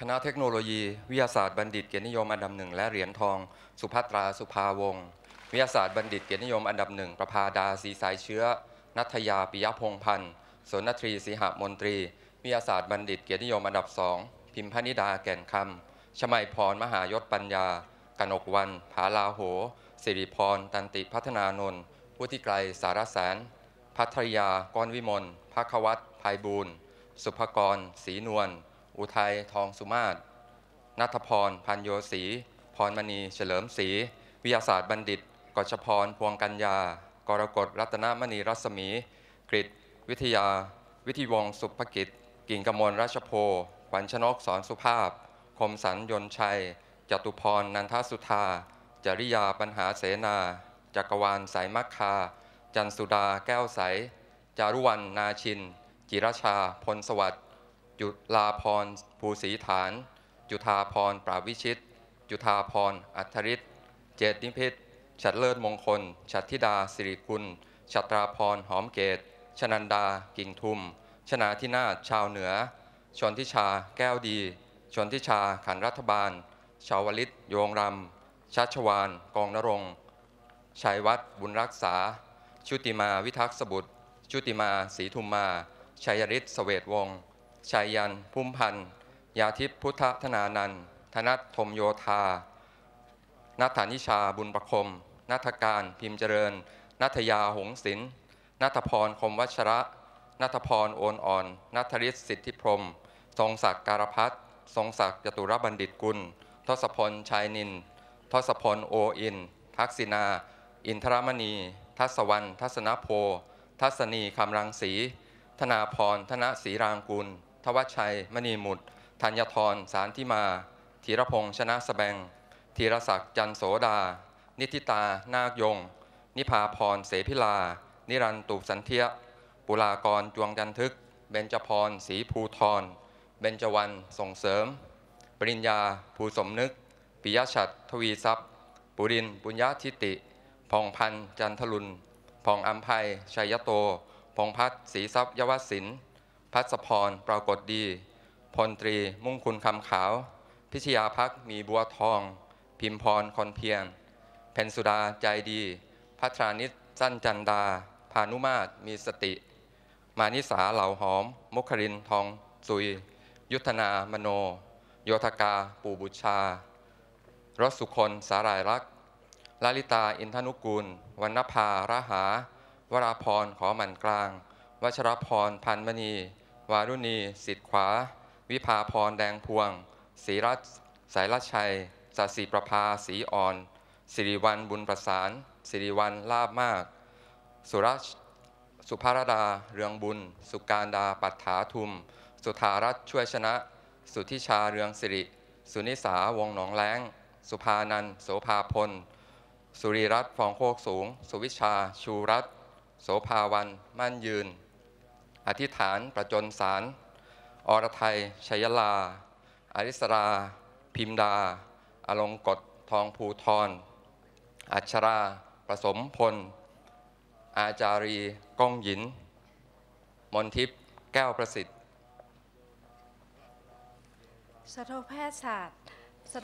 คณะเทคโนโลยี วิทยาศาสตร์บัณฑิตเกียรตินิยมอันดับหนึ่งและเหรียญทอง สุภัตราสุภาวงศ์วิทยาศาสตร์บัณฑิตเกียรตินิยมอันดับหนึ่งประภาดาศีสายเชื้อ นัทยาปิยพงพันธ์สนทรีศรีหมนตรี วิทยาศาสตร์บัณฑิตเกียรตินิยมอันดับสองพิมพนิดาแก่นคำชมัยพรมหายศปัญญากนกวันผาลาโหสิริพร ตันติพัฒนานนท์วุฒิไกรสารแสน พัทรยาก้อนวิมลภควัตภัยบูรณ์สุภกรศรีนวล อุทัยทองสุมาศนัทพร พันโยศรีพรมณี เฉลิมศรีวิทยาศาสตร์บัณฑิตกชพร พวงกัญญา กรกฎรัตนมณีรัศมี กริวิทยา วิทิวงศ์สุภกิจ กิ่งกมลราชโพวัญชนกสอนสุภาพ คมสันยนชัย จตุพร นันทสุธา จริยาปัญหาเสนา จักรวาลสายมัคคา จันสุดาแก้วใส จารุวรรณนาชิน จิรชา พลสวัสดิ์ จุลาพรภูศรีฐาน จุธาพรปราวิชิต จุธาพรอัธริศเจตนิพิษฉัดเลิศมงคล ฉัตรธิดาสิริกุลชัตราพรหอมเกตชนันดา กิ่งทุม ชนาธินาชาวเหนือ ชนทิชา แก้วดี ชนทิชา ขันรัฐบาล ชาวลิต โยงรำชัชวาน กองนรงชัยวัฒน์บุญรักษา ชุติมา วิทักษบุตร ชุติมาศรีทุมมา ชัยฤทธิ์เสวตวงศ์ ชัยยันพุ่มพันธ์ยาทิพย์พุทธธนานันท์ธนัทธมโยธานัทธานิชาบุญประคม นัทการพิมพ์เจริญ นัทยาหงศิลป์นัทพรคมวัชระนัทพรโอนอ่อน นัทริศสิทธิพรม ทรงศักดิ์การพัฒน์ทรงศักดิ์จตุรบัณฑิตกุล ทศพลชัยนิน ทศพลโออิน ทักษินา อินทรมณี ทัศวรรณทัศนโพ ทัศนีคำรังสี ธนาพรธนศรีรางกุล ทวชชัย มณีมุดธัญทรสารทิมาธีรพงษ์ชนะสแบงธีรศักดิ์จันโสดา นิติตา นาคยง นิพาพร เสพิลา นิรันตุสันเทียปุลากรจวงจันทึก เบญจพรศรีภูทร เบญจวรรณส่งเสริม ปริญญา ภูสมนึก ปิยชัดทวีทรัพย์ ปุรินปุญญาทิติพองพันจันทลุนพองอัมภัยชัยโตพองพัฒศรีทรัพย์ยวศิน พัสพรปรากฏดี พลตรีมุ่งคุณคำขาว พิชยาพักมีบัวทอง พิมพรคอนเพียงเพนสุดาใจดี พัทรานิตสั้นจันดา พานุมาตรมีสติ มานิสาเหล่าหอม มุขรินทองสุย ยุทธนามโน โยธกา ปู่บุชารสสุคนสารายรักลลิตาอินทนุกูลวรรณภาระหา วราพรขอหมันกลางวัชรพรพันมณี วารุณี สิทธิขวา วิภาพรแดงพวงศรีรัตสายรัชัยสัสีประภาสีอ่อน สิริวัลบุญประสาน สิริวัลลาบมาก สุรัชสุภารดา เรืองบุญ สุการดาปัฏฐาทุม สุธารัตช่วยชนะ สุทธิชาเรืองสิริ สุนิสาวงหนองแล้ง สุภานันโสภาพล สุริรัตน์ฟองโคกสูง สุวิชา ชูรัตโสภาวัน มั่นยืน อธิษฐานประจนสาร อรไทยชัยลา อริสรา พิมดา อลงกฎทองภูทรอัชรา ประสมพล อาจารีก้องหยิน มนทิพย์แก้วประสิทธิ์สัตวแพทยศาสตร์